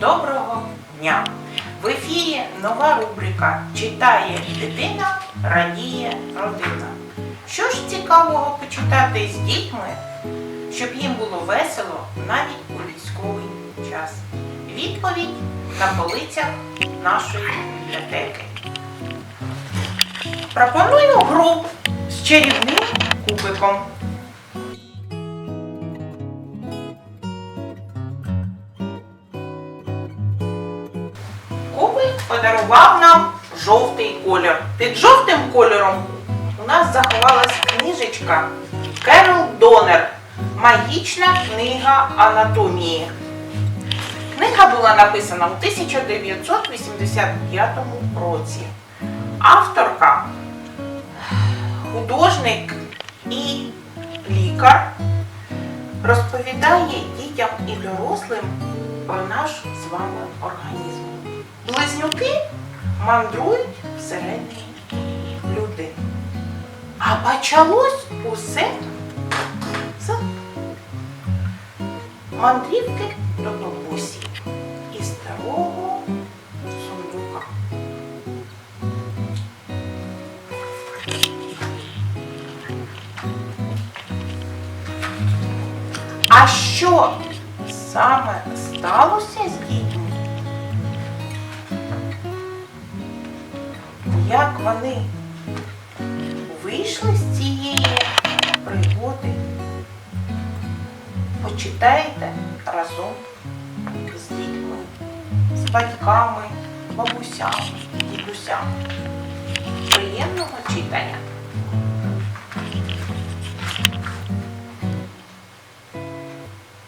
Доброго дня! В ефірі нова рубрика Читає дитина, радіє родина. Що ж цікавого почитати з дітьми, щоб їм було весело навіть у військовий час? Відповідь на полицях нашої бібліотеки. Пропоную гру з чарівним кубиком. Кубик подарував нам жовтий колір. Під жовтим кольором у нас заховалась книжечка Керол Донер. Магічна книга анатомії. Книга була написана у 1985 році. Авторка художник і лікар розповідає дітям і дорослим про наш з вами організм. Близнюки мандрують всередині людини. А почалось усе з мандрівки до бабусі і старого сундука. А що саме сталося з дітьми? Як вони вийшли з цієї пригоди? Почитайте разом з дітьми, з батьками, бабусями, дідусями. Приємного читання!